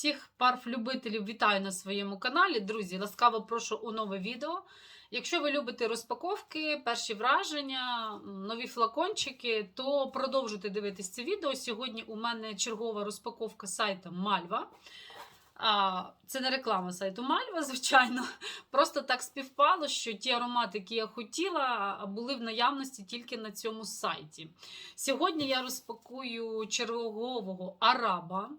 Всіх парф-любителів вітаю на своєму каналі. Друзі, ласкаво прошу у нове відео. Якщо ви любите розпаковки, перші враження, нові флакончики, то продовжуйте дивитись це відео. Сьогодні у мене чергова розпаковка сайту Мальва. Це не реклама сайту Мальва, звичайно. Просто так співпало, що ті аромати, які я хотіла, були в наявності тільки на цьому сайті. Сьогодні я розпакую чергового араба.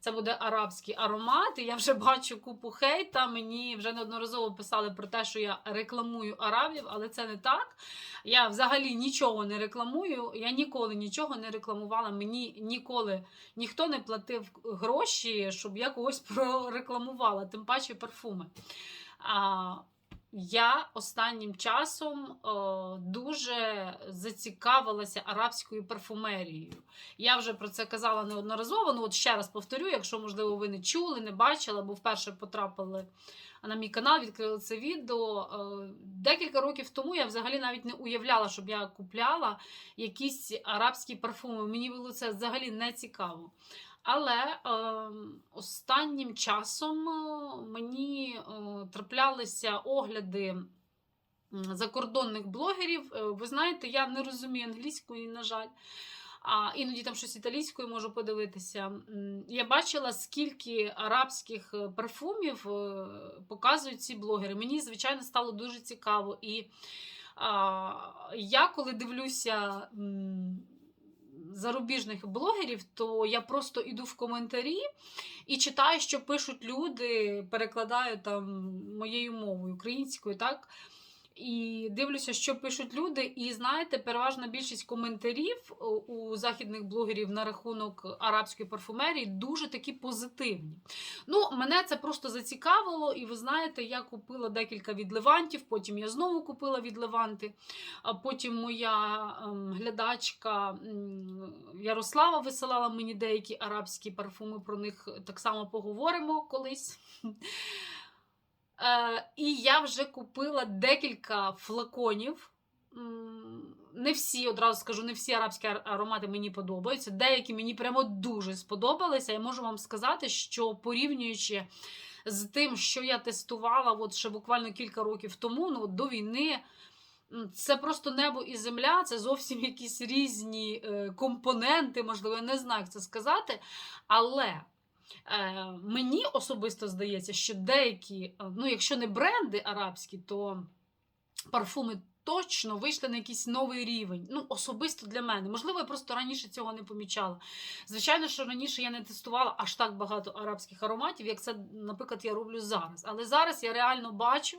Це буде арабський аромат. І я вже бачу купу хейта. Мені вже неодноразово писали про те, що я рекламую арабів, але це не так. Я взагалі нічого не рекламую. Я ніколи нічого не рекламувала. Мені ніколи ніхто не платив гроші, щоб я когось прорекламувала, тим паче парфуми. А, я останнім часом о, дуже зацікавилася арабською парфумерією. Я вже про це казала неодноразово. Ну, от ще раз повторю, якщо, можливо, ви не чули, не бачили, або вперше потрапили на мій канал, відкрили це відео. Е, Декілька років тому я взагалі навіть не уявляла, щоб я купляла якісь арабські парфуми. Мені було це взагалі не цікаво. Але е, останнім часом е, мені е, траплялися огляди закордонних блогерів. Е, ви знаєте, я не розумію англійської, на жаль. А іноді там щось італійською можу подивитися. Я бачила, скільки арабських парфумів показують ці блогери. Мені, звичайно, стало дуже цікаво. І а, я, коли дивлюся зарубіжних блогерів, то я просто іду в коментарі і читаю, що пишуть люди, перекладаю там моєю мовою українською, так? І дивлюся, що пишуть люди. І знаєте, переважна більшість коментарів у- західних блогерів на рахунок арабської парфумерії дуже такі позитивні. Ну, мене це просто зацікавило, і ви знаєте, я купила декілька відливантів, потім я знову купила відливанти. А потім моя ем, глядачка Ярослава висилала мені деякі арабські парфуми. Про них так само поговоримо колись. Е, і я вже купила декілька флаконів. Не всі, одразу скажу, не всі арабські аромати мені подобаються. Деякі мені прямо дуже сподобалися. Я можу вам сказати, що порівнюючи з тим, що я тестувала от ще буквально кілька років тому, ну, до війни. Це просто небо і земля, це зовсім якісь різні е, компоненти, можливо, я не знаю, як це сказати. Але мені особисто здається, що деякі, е, ну, якщо не бренди арабські, то парфуми точно вийшли на якийсь новий рівень. Ну, особисто для мене. Можливо, я просто раніше цього не помічала. Звичайно, що раніше я не тестувала аж так багато арабських ароматів, як це, наприклад, я роблю зараз. Але зараз я реально бачу,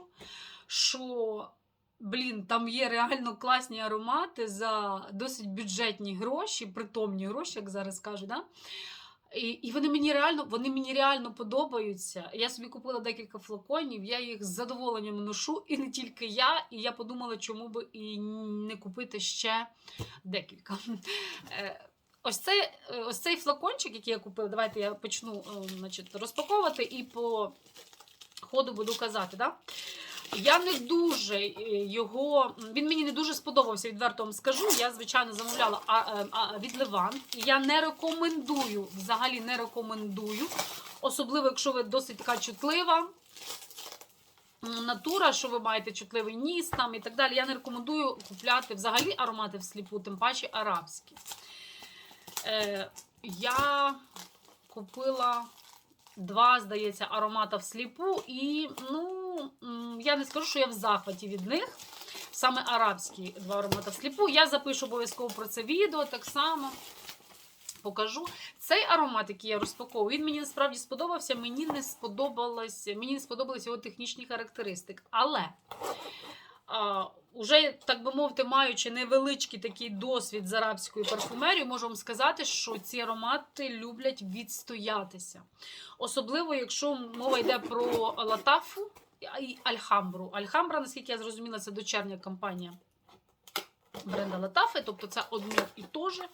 що. Блін, там є реально класні аромати за досить бюджетні гроші, притомні гроші, як зараз кажуть. Да? І, і вони мені реально вони мені реально подобаються. Я собі купила декілька флаконів, я їх з задоволенням ношу, і не тільки я. І я подумала, чому би і не купити ще декілька. Е, Ось цей, ось цей флакончик, який я купила, давайте я почну е, значить, розпаковувати і по ходу буду казати. Да? Я не дуже е, його. Він мені не дуже сподобався, відверто вам скажу. Я, звичайно, замовляла а, е, а, від Леван. І я не рекомендую, взагалі не рекомендую. Особливо, якщо ви досить така чутлива натура, що ви маєте чутливий ніс там і так далі. Я не рекомендую купляти взагалі аромати всліпу, тим паче арабські. Е, я купила два, здається, аромата всліпу, і ну, я не скажу, що я в захваті від них. Саме арабські два аромати всліпу. Я запишу обов'язково про це відео так само. Покажу. Цей аромат, який я розпаковую, він мені насправді сподобався. Мені не сподобалось, мені не сподобалися його технічні характеристики. Але а, уже, так би мовити, маючи невеличкий такий досвід з арабською парфумерією, можу вам сказати, що ці аромати люблять відстоятися. Особливо, якщо мова йде про латафу альхамбру. Альхамбра, наскільки я зрозуміла, це дочерня компанія бренда Латафи, тобто це одно і те же.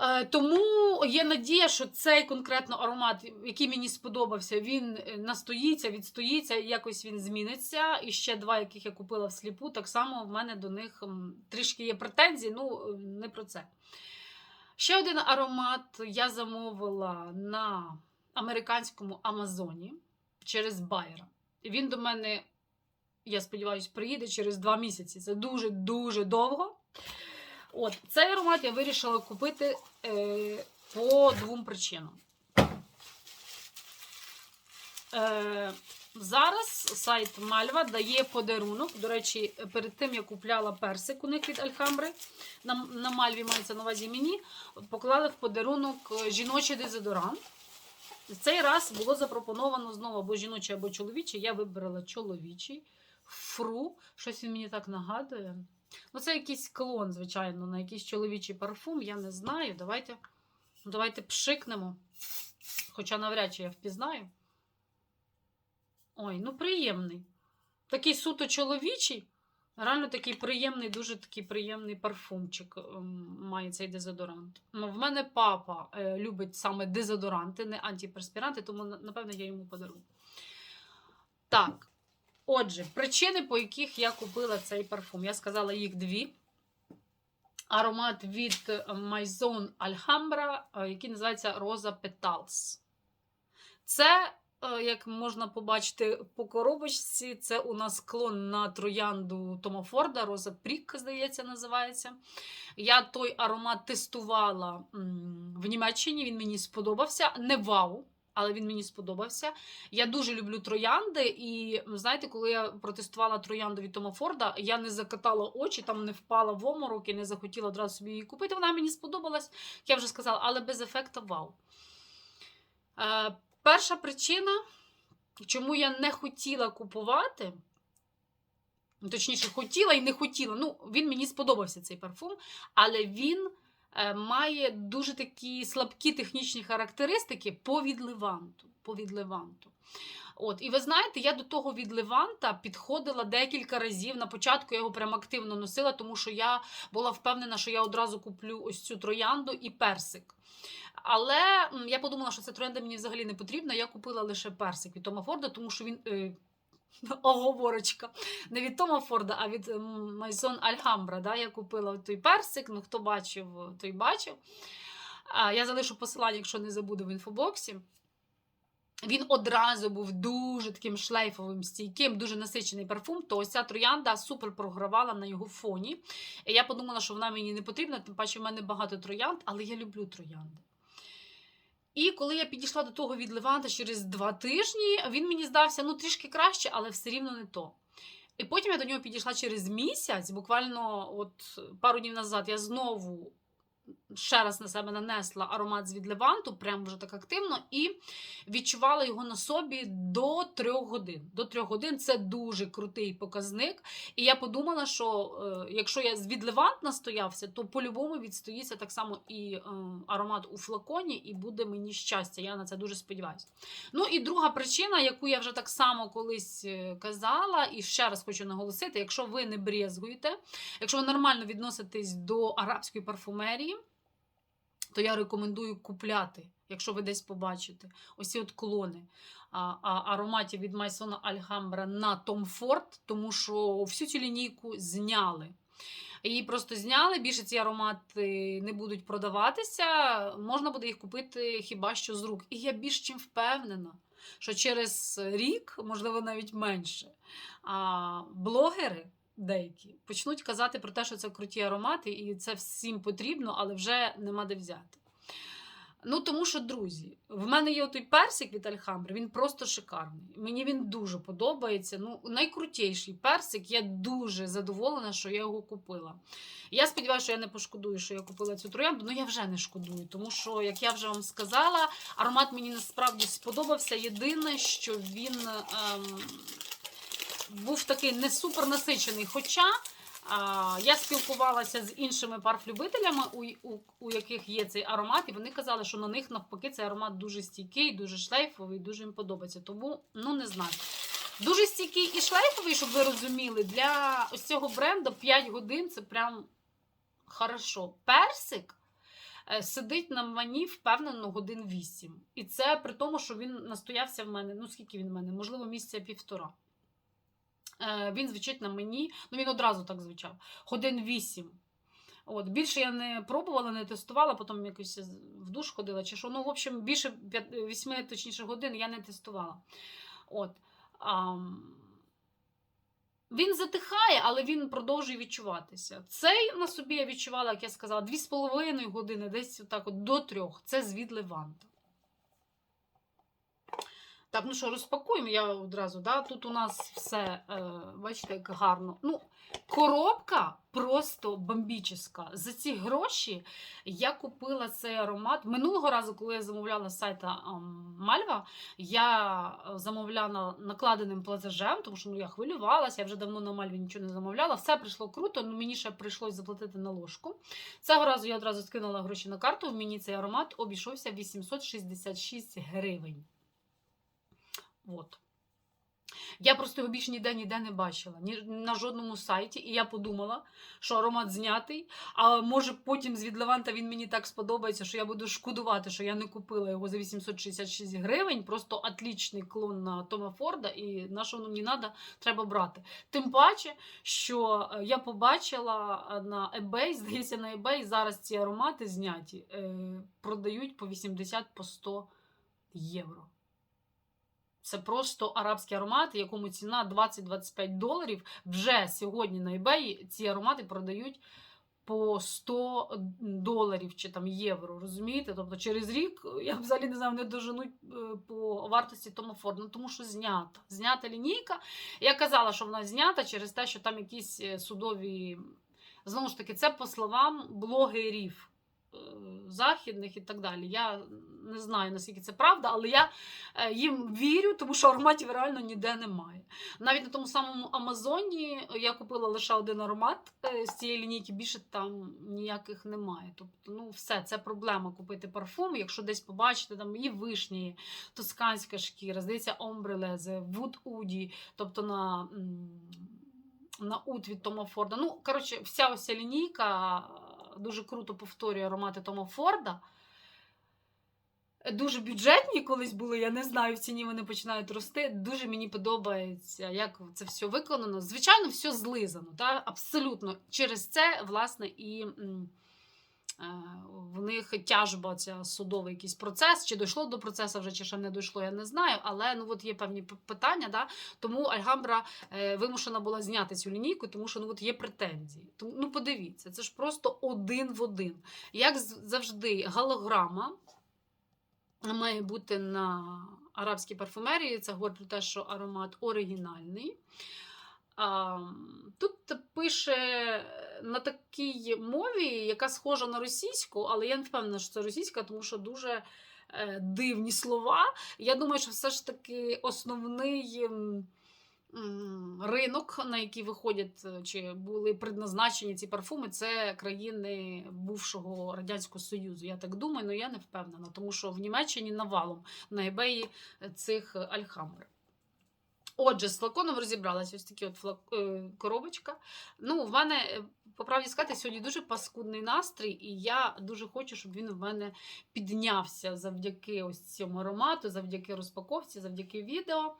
Е, Тому є надія, що цей конкретно аромат, який мені сподобався, він е, настоїться, відстоїться, якось він зміниться. І ще два, яких я купила всліпу, так само в мене до них трішки є претензії, ну е, не про це. Ще один аромат я замовила на американському Амазоні через Байера. Він до мене, я сподіваюся, приїде через два місяці. Це дуже-дуже довго. От, цей аромат я вирішила купити е, по двом причинам. Е, зараз сайт Мальва дає подарунок. До речі, перед тим я купляла персик у них від Альхамбри. На, на Мальві мається на увазі мені. Поклали в подарунок е, жіночий дезодорант. Цей раз було запропоновано знову або жіночий, або чоловічий. Я вибрала чоловічий. Фру. Щось він мені так нагадує. Ну, це якийсь клон, звичайно, на якийсь чоловічий парфум. Я не знаю. Давайте, давайте пшикнемо. Хоча навряд чи я впізнаю. Ой, ну приємний. Такий суто чоловічий. Реально такий приємний, дуже такий приємний парфумчик ем, має цей дезодорант. Ну, в мене папа е, любить саме дезодоранти, не антиперспіранти, тому, напевно, я йому подарую. Так. Отже, причини, по яких я купила цей парфум. Я сказала їх дві. Аромат від Maison Alhambra, е, який називається Rosa Petals. Це, як можна побачити по коробочці, це у нас клон на троянду Тома Форда, Роза Прік, здається, називається. Я той аромат тестувала в Німеччині, він мені сподобався. Не вау, але він мені сподобався. Я дуже люблю троянди, і знаєте, коли я протестувала троянду від Тома Форда, я не закатала очі, там не впала в оморок і не захотіла одразу собі її купити. Вона мені сподобалась, я вже сказала, але без ефекту вау. Перша причина, чому я не хотіла купувати. Точніше, хотіла і не хотіла. Ну, він мені сподобався цей парфум, але він е, має дуже такі слабкі технічні характеристики по відливанту. По відливанту. От, і ви знаєте, я до того від Леванта підходила декілька разів. На початку я його прям активно носила, тому що я була впевнена, що я одразу куплю ось цю троянду і персик. Але я подумала, що ця троянда мені взагалі не потрібна. Я купила лише персик від Тома Форда, тому що він. Е, Оговорочка. Не від Тома Форда, а від Майсон Альгамбра. Да? Я купила той персик. Ну, хто бачив, той бачив. Я залишу посилання, якщо не забуду в інфобоксі. Він одразу був дуже таким шлейфовим, стійким, дуже насичений парфум, то ось ця троянда супер програвала на його фоні. Я подумала, що вона мені не потрібна, тим паче в мене багато троянд, але я люблю троянди. І коли я підійшла до того від Леванта через два тижні, він мені здався ну, трішки краще, але все рівно не то. І потім я до нього підійшла через місяць, буквально от пару днів назад я знову ще раз на себе нанесла аромат з Леванту, прям вже так активно, і відчувала його на собі до трьох годин. До трьох годин це дуже крутий показник. І я подумала, що е, якщо я з від Левант настоявся, то по-любому відстоїться так само і е, аромат у флаконі, і буде мені щастя. Я на це дуже сподіваюся. Ну і друга причина, яку я вже так само колись е, казала, і ще раз хочу наголосити: якщо ви не брезгуєте, якщо ви нормально відноситесь до арабської парфумерії, то я рекомендую купляти, якщо ви десь побачите. Ось от клони а, а, ароматів від Майсона Альгамбра на Tom Ford, тому що всю цю лінійку зняли. Її просто зняли, більше ці аромати не будуть продаватися. Можна буде їх купити хіба що з рук. І я більш чим впевнена, що через рік, можливо, навіть менше, блогери деякі почнуть казати про те, що це круті аромати, і це всім потрібно, але вже нема де взяти. Ну, тому що, друзі, в мене є той персик від Альхамбри, він просто шикарний. Мені він дуже подобається. Ну, найкрутіший персик. Я дуже задоволена, що я його купила. Я сподіваюся, що я не пошкодую, що я купила цю троянду, ну я вже не шкодую, тому що, як я вже вам сказала, аромат мені насправді сподобався. Єдине, що він ем, був такий не супер насичений. Хоча а, я спілкувалася з іншими парфлюбителями, у, у, у яких є цей аромат, і вони казали, що на них навпаки цей аромат дуже стійкий, дуже шлейфовий, дуже їм подобається. Тому ну не знаю. Дуже стійкий і шлейфовий, щоб ви розуміли, для ось цього бренду 5 годин це прям хорошо. Персик е, сидить на мені впевнено годин 8. І це при тому, що він настоявся в мене. Ну, скільки він в мене? Можливо, місяця півтора. Е, Він звучить на мені, ну він одразу так звучав. Годин 8. От, більше я не пробувала, не тестувала, потім якось в душ ходила чи що. Ну, в общем, більше 8 точніше годин я не тестувала. От. А, він затихає, але він продовжує відчуватися. Цей на собі я відчувала, як я сказала, 2,5 години, десь отак от до 3. Це звід Леванта. Так, ну що, розпакуємо я одразу. Да? Тут у нас все, е, бачите, як гарно. Ну, Коробка просто бомбічна. За ці гроші я купила цей аромат. Минулого разу, коли я замовляла з сайта ем, Мальва, я замовляла накладеним платежем, тому що ну, я хвилювалася, я вже давно на Мальві нічого не замовляла. Все прийшло круто, але мені ще прийшлось заплатити на ложку. Цього разу я одразу скинула гроші на карту. Мені цей аромат обійшовся 866 гривень. От. Я просто його більше ніде ніде не бачила, ні на жодному сайті. І я подумала, що аромат знятий. А може потім з від Леванта він мені так сподобається, що я буду шкодувати, що я не купила його за 866 гривень. Просто отлічний клон на Тома Форда, і на що воно мені треба, треба брати. Тим паче, що е, я побачила е, на eBay, здається, на eBay зараз ці аромати зняті, е, продають по 80 по 100 євро. Це просто арабські аромати, якому ціна 20-25 доларів. Вже сьогодні на eBay ці аромати продають по 100 доларів чи там євро. Розумієте? Тобто через рік я взагалі не знаю, не доженуть по вартості Тома Форд. Ну, тому що знята. Знята лінійка. Я казала, що вона знята через те, що там якісь судові. Знову ж таки, це по словам блогерів. Західних і так далі. Я не знаю, наскільки це правда, але я їм вірю, тому що ароматів реально ніде немає. Навіть на тому самому Амазоні я купила лише один аромат з цієї лінійки, більше там ніяких немає. Тобто, ну, все, це проблема купити парфум. Якщо десь побачите, там і вишні, тосканська шкіра, здається, омбрелезе, вуд уді, тобто на. На ут від Тома Форда. Ну, коротше, вся ось ця лінійка дуже круто повторює аромати Тома Форда. Дуже бюджетні колись були, я не знаю, в ціні вони починають рости. Дуже мені подобається, як це все виконано. Звичайно, все злизано. Та? Абсолютно. Через це, власне, і в них тяжба ця судовий якийсь процес. Чи дійшло до процесу вже, чи ще не дійшло, я не знаю. Але ну от є певні питання. Да? Тому Альгамбра е, вимушена була зняти цю лінійку, тому що ну от є претензії. Тому ну подивіться, це ж просто один в один. Як завжди, галограма має бути на арабській парфумерії. Це говорить про те, що аромат оригінальний. Тут пише на такій мові, яка схожа на російську, але я не впевнена, що це російська, тому що дуже е, дивні слова. Я думаю, що все ж таки основний ринок, на який виходять е, чи були предназначені ці парфуми, це країни бувшого Радянського Союзу. Я так думаю, але я не впевнена, тому що в Німеччині навалом на ебеї цих альхамбр. Отже, з флаконом розібралася ось такі от флак... Е, коробочка. Ну, в мене, е, по правді сказати, сьогодні дуже паскудний настрій, і я дуже хочу, щоб він в мене піднявся завдяки ось цьому аромату, завдяки розпаковці, завдяки відео.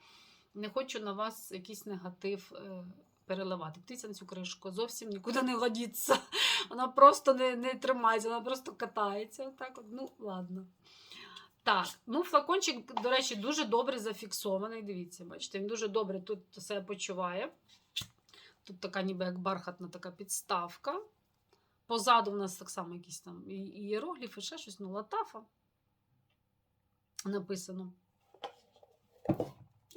Не хочу на вас якийсь негатив е, переливати. Птиця на цю кришку зовсім нікуди не годиться. Вона просто не не тримається, вона просто катається. Так Ну, ладно. Так, ну флакончик, до речі, дуже добре зафіксований. Дивіться, бачите, він дуже добре тут себе почуває. Тут така ніби як бархатна така підставка. Позаду в нас так само якісь там ієрогліфи, ще щось, ну, латафа написано.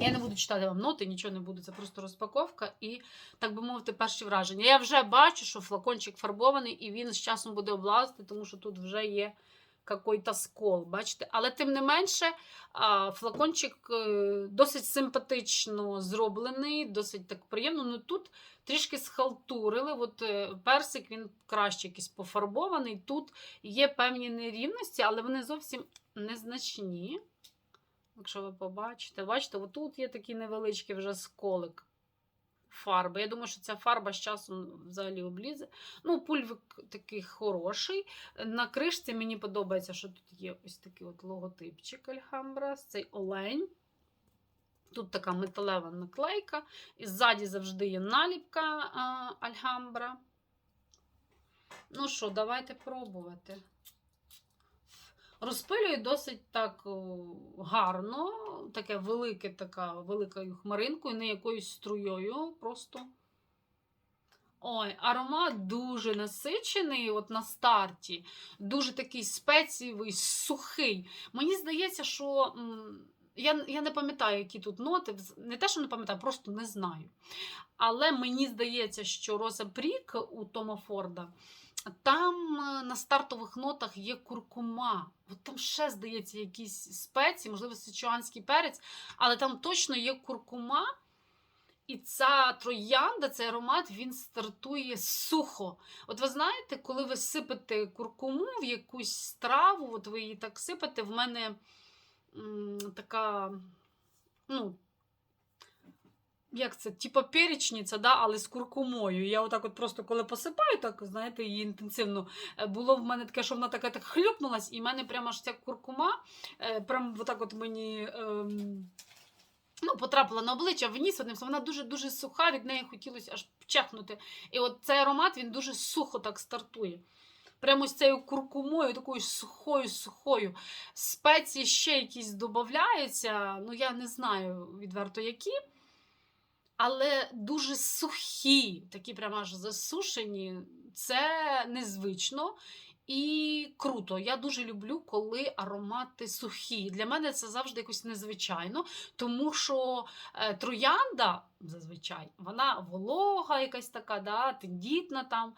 Я не буду читати вам ноти, нічого не буду, це просто розпаковка і, так би мовити, перші враження. Я вже бачу, що флакончик фарбований, і він з часом буде облазити, тому що тут вже є какой-то скол, бачите? Але тим не менше, флакончик е, досить симпатично зроблений, досить так приємно. Ну тут трішки схалтурили. От е, Персик він краще якийсь пофарбований. Тут є певні нерівності, але вони зовсім незначні. Якщо ви побачите, бачите, отут є такий невеличкий вже сколик фарби. Я думаю, що ця фарба з часом взагалі облізе. Ну, пульвик такий хороший. На кришці мені подобається, що тут є ось такий от логотипчик Альхамбра, цей олень. Тут така металева наклейка. І ззаді завжди є наліпка Альгамбра. Ну що, давайте пробувати. Розпилює досить так гарно, таке велике, така великою хмаринкою, не якоюсь струєю просто. Ой, аромат дуже насичений от на старті, дуже такий спецієвий, сухий. Мені здається, що я, я не пам'ятаю, які тут ноти. Не те, що не пам'ятаю, просто не знаю. Але мені здається, що Роза Прік у Тома Форда. Там е, на стартових нотах є куркума. От там ще, здається, якісь спеції, можливо, сичуанський перець, але там точно є куркума. І ця троянда, цей аромат, він стартує сухо. От ви знаєте, коли ви сипете куркуму в якусь страву, от ви її так сипете, в мене м, така, ну, як це, типа перечниця, да, але з куркумою. Я отак от просто коли посипаю, так, знаєте, її інтенсивно, е, було в мене таке, що вона така так хлюпнулась, і в мене прямо аж ця куркума, е, прям отак от мені. Ем, Ну, потрапила на обличчя вніс одним словом, вона дуже-дуже суха, від неї хотілося аж чехнути. І от цей аромат він дуже сухо так стартує. Прямо з цією куркумою, такою сухою, сухою. Спеції ще якісь додаються, ну я не знаю відверто які. Але дуже сухі, такі прямо аж засушені. Це незвично і круто. Я дуже люблю, коли аромати сухі. Для мене це завжди якось незвичайно, тому що е, троянда зазвичай вона волога, якась така, да, тендітна там.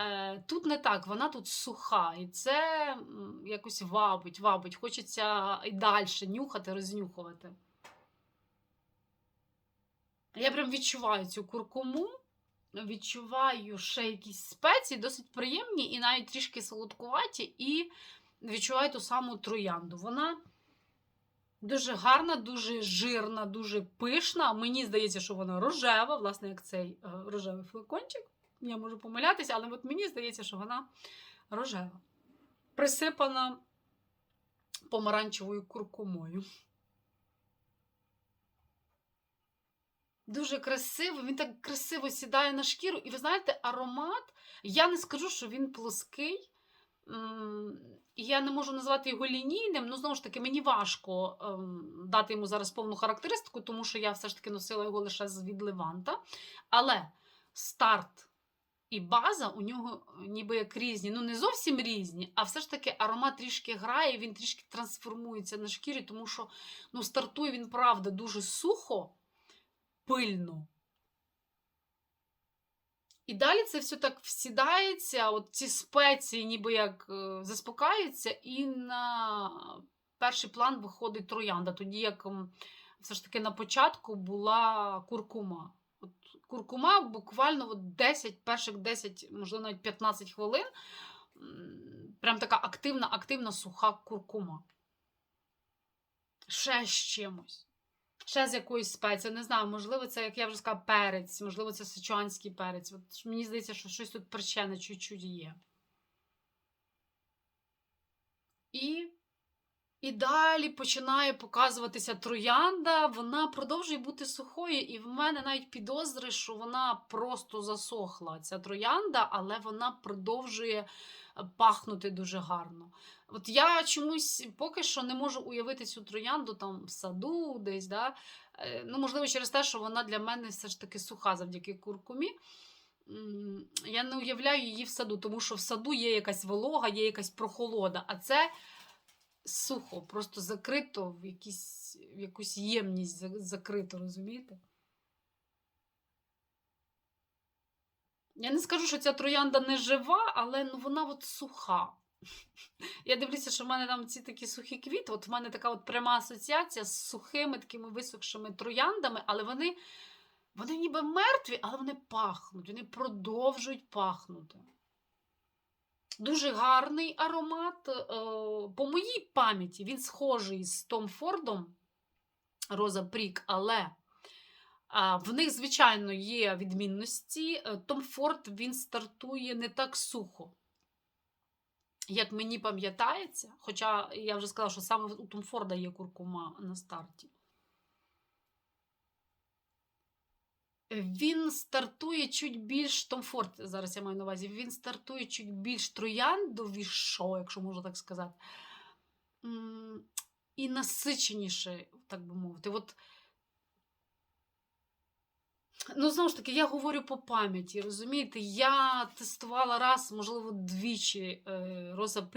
Е, тут не так, вона тут суха. І це якось вабить, вабить. Хочеться і далі нюхати, рознюхувати. Я прям відчуваю цю куркуму, відчуваю ще якісь спеції, досить приємні і навіть трішки солодкуваті, і відчуваю ту саму троянду. Вона дуже гарна, дуже жирна, дуже пишна. Мені здається, що вона рожева, власне, як цей е, рожевий флакончик. Я можу помилятися, але от мені здається, що вона рожева. Присипана помаранчевою куркумою. Дуже красиво, він так красиво сідає на шкіру. І ви знаєте, аромат, я не скажу, що він плоский. Я не можу назвати його лінійним, ну знову ж таки, мені важко ем, дати йому зараз повну характеристику, тому що я все ж таки носила його лише з від Леванта. Але старт і база у нього ніби як різні. Ну, не зовсім різні, а все ж таки аромат трішки грає, він трішки трансформується на шкірі, тому що ну, стартує він, правда, дуже сухо пильно. І далі це все так всідається, от ці спеції ніби як е, заспокаються, і на перший план виходить троянда, тоді як все ж таки на початку була куркума. От куркума буквально от 10, перших 10, можливо, навіть 15 хвилин. Прям така активна, активна суха куркума. Ще з чимось. Ще з якоюсь спецією, не знаю, можливо, це, як я вже сказала, перець, можливо, це сичуанський перець. От мені здається, що щось тут перчене чуть-чуть є. І, і далі починає показуватися троянда, вона продовжує бути сухою, і в мене навіть підозри, що вона просто засохла, ця троянда, але вона продовжує пахнути дуже гарно. От я чомусь поки що не можу уявити цю троянду там в саду десь. Да? Е, Ну, можливо, через те, що вона для мене все ж таки суха завдяки куркумі. Я не уявляю її в саду, тому що в саду є якась волога, є якась прохолода, а це сухо, просто закрито в, якісь, в якусь ємність закрито, розумієте? Я не скажу, що ця троянда не жива, але ну, вона от суха. Я дивлюся, що в мене там ці такі сухі квіти. От в мене така от пряма асоціація з сухими такими висохшими трояндами, але вони, вони ніби мертві, але вони пахнуть, вони продовжують пахнути. Дуже гарний аромат. Е, По моїй пам'яті він схожий з Том Фордом Роза Прік, але в них, звичайно, є відмінності. Е, Том Форд він стартує не так сухо як мені пам'ятається, хоча я вже сказала, що саме у Том Форда є куркума на старті. Він стартує чуть більш Том Форд, зараз я маю на увазі, він стартує чуть більш трояндовіше, якщо можна так сказати. І насиченіше, так би мовити. От, ну, знову ж таки, я говорю по пам'яті, розумієте? Я тестувала раз, можливо, двічі е, Роза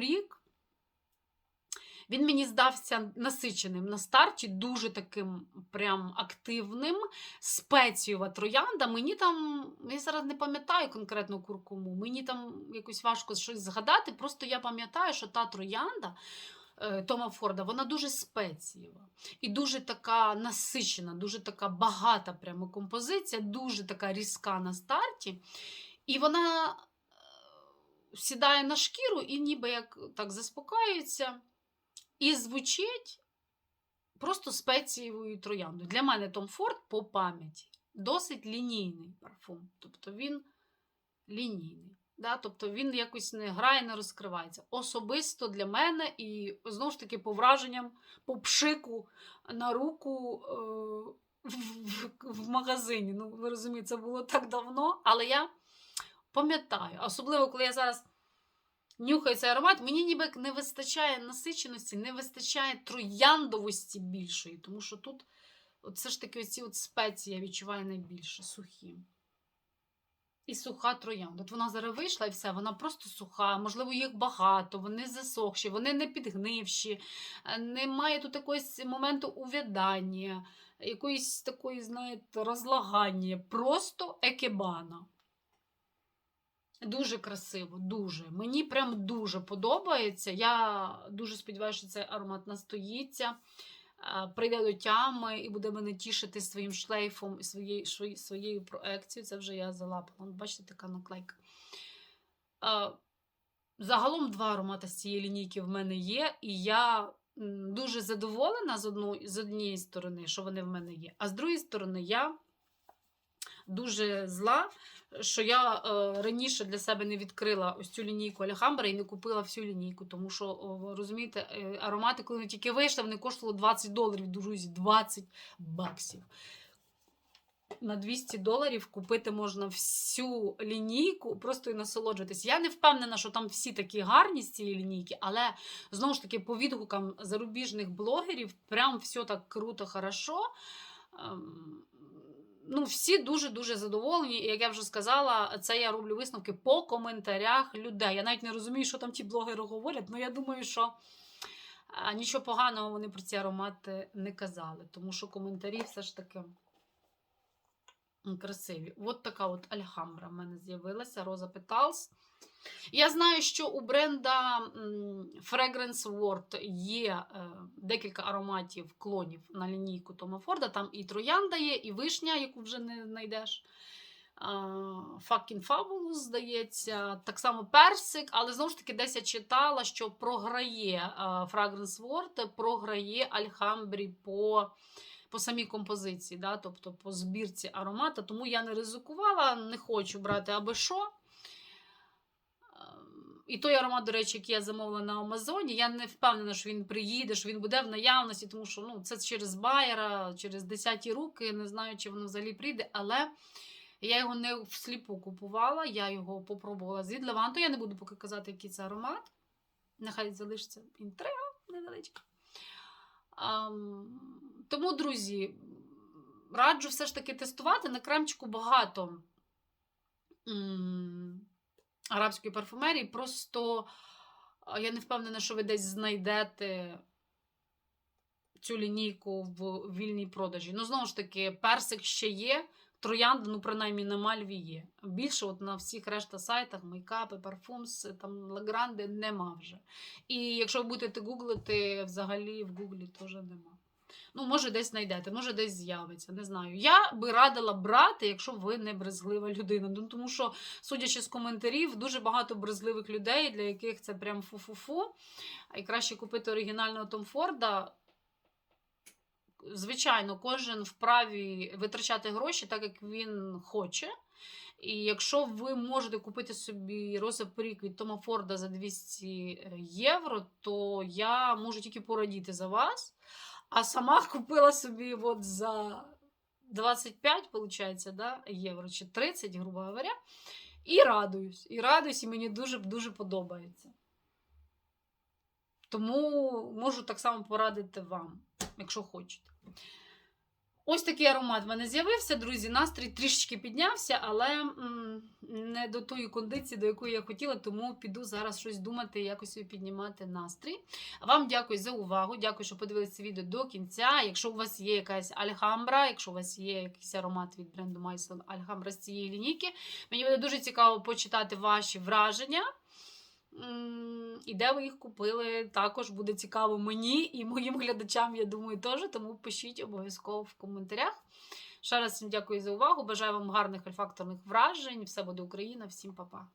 Він мені здався насиченим на старті, дуже таким прям активним. Спецієва троянда. Мені там, я зараз не пам'ятаю конкретно куркуму, мені там якось важко щось згадати. Просто я пам'ятаю, що та троянда Тома Форда, вона дуже спецієва і дуже така насичена, дуже така багата прямо композиція, дуже така різка на старті. І вона е, сідає на шкіру і ніби як так заспокаюється. І звучить просто спецієвою трояндою. Для мене Том Форд по пам'яті досить лінійний парфум. Тобто він лінійний. Да? Тобто він якось не грає, не розкривається. Особисто для мене, і знову ж таки, по враженням, по пшику на руку е- в, в, магазині. Ну, ви розумієте, це було так давно, але я пам'ятаю, особливо, коли я зараз нюхаю цей аромат, мені ніби не вистачає насиченості, не вистачає трояндовості більшої, тому що тут от все ж таки оці от спеції я відчуваю найбільше сухі. І суха троянда. От вона зараз вийшла і все, вона просто суха, можливо, їх багато, вони засохші, вони не підгнивші, е, немає тут якогось моменту увядання, якоїсь такої, знаєте, розлагання. Просто екебана. Дуже красиво, дуже. Мені прям дуже подобається. Я дуже сподіваюся, що цей аромат настоїться, прийде до тями і буде мене тішити своїм шлейфом і своєю, своєю проекцією. Це вже я залапала. Бачите, така наклейка. Загалом два аромати з цієї лінійки в мене є, і я дуже задоволена з, одну, з однієї сторони, що вони в мене є. А з другої сторони, я дуже зла, що я е, раніше для себе не відкрила ось цю лінійку Алехамбра і не купила всю лінійку, тому що, розумієте, е, аромати, коли вони тільки вийшли, вони коштували 20 доларів, друзі, 20 баксів. На 200 доларів купити можна всю лінійку, просто і насолоджуватись. Я не впевнена, що там всі такі гарні з цієї лінійки, але знову ж таки, по відгукам зарубіжних блогерів, прям все так круто, хорошо. Ну, всі дуже-дуже задоволені. І як я вже сказала, це я роблю висновки по коментарях людей. Я навіть не розумію, що там ті блогери говорять, але я думаю, що нічого поганого вони про ці аромати не казали, тому що коментарі все ж таки красиві. От така от Альхамбра в мене з'явилася, Роза Petals. Я знаю, що у бренда Fragrance World є е, декілька ароматів клонів на лінійку Тома Форда. Там і троянда є, і вишня, яку вже не знайдеш. Fucking Fabulous, здається, так само персик, але знову ж таки, десь я читала, що програє а, Fragrance World, програє Альхамбрі по, по самій композиції, да? тобто по збірці аромата. Тому я не ризикувала, не хочу брати аби що. І той аромат, до речі, який я замовила на Амазоні, я не впевнена, що він приїде, що він буде в наявності, тому що ну, це через байера, через десяті руки, не знаю, чи воно взагалі прийде, але я його не всліпу купувала, я його попробувала з від Леванту. Я не буду поки казати, який це аромат. Нехай залишиться інтрига невеличка. Тому, друзі, раджу все ж таки тестувати. На кремчику багато. Арабської парфумерії. Просто я не впевнена, що ви десь знайдете цю лінійку в вільній продажі. Ну, знову ж таки, персик ще є, троянда, ну, принаймні, на мальві є. Більше от на всіх решта сайтах, мейкапи, парфумс, там лагранди нема вже. І якщо ви будете гуглити, взагалі в гуглі теж нема. Ну, може, десь знайдете, може, десь з'явиться, не знаю. Я би радила брати, якщо ви не брезглива людина. Ну, тому що, судячи з коментарів, дуже багато брезгливих людей, для яких це прям фу-фу-фу. І краще купити оригінального Том Форда. Звичайно, кожен вправі витрачати гроші так, як він хоче. І якщо ви можете купити собі Роза Прік від Тома Форда за 200 євро, то я можу тільки порадіти за вас. А сама купила собі от за 25, виходить, да, євро чи 30, грубо говоря. І радуюсь. І радуюсь, і мені дуже-дуже подобається. Тому можу так само порадити вам, якщо хочете. Ось такий аромат в мене з'явився, друзі. Настрій трішечки піднявся, але не до тої кондиції, до якої я хотіла, тому піду зараз щось думати, якось піднімати настрій. Вам дякую за увагу. Дякую, що подивилися відео до кінця. Якщо у вас є якась альгамбра, якщо у вас є якийсь аромат від бренду Майсон Альгамбра з цієї лінійки, мені буде дуже цікаво почитати ваші враження. І де ви їх купили, також буде цікаво мені і моїм глядачам, я думаю, теж. Тому пишіть обов'язково в коментарях. Ще раз всім дякую за увагу. Бажаю вам гарних альфакторних вражень. Все буде Україна. Всім па-па.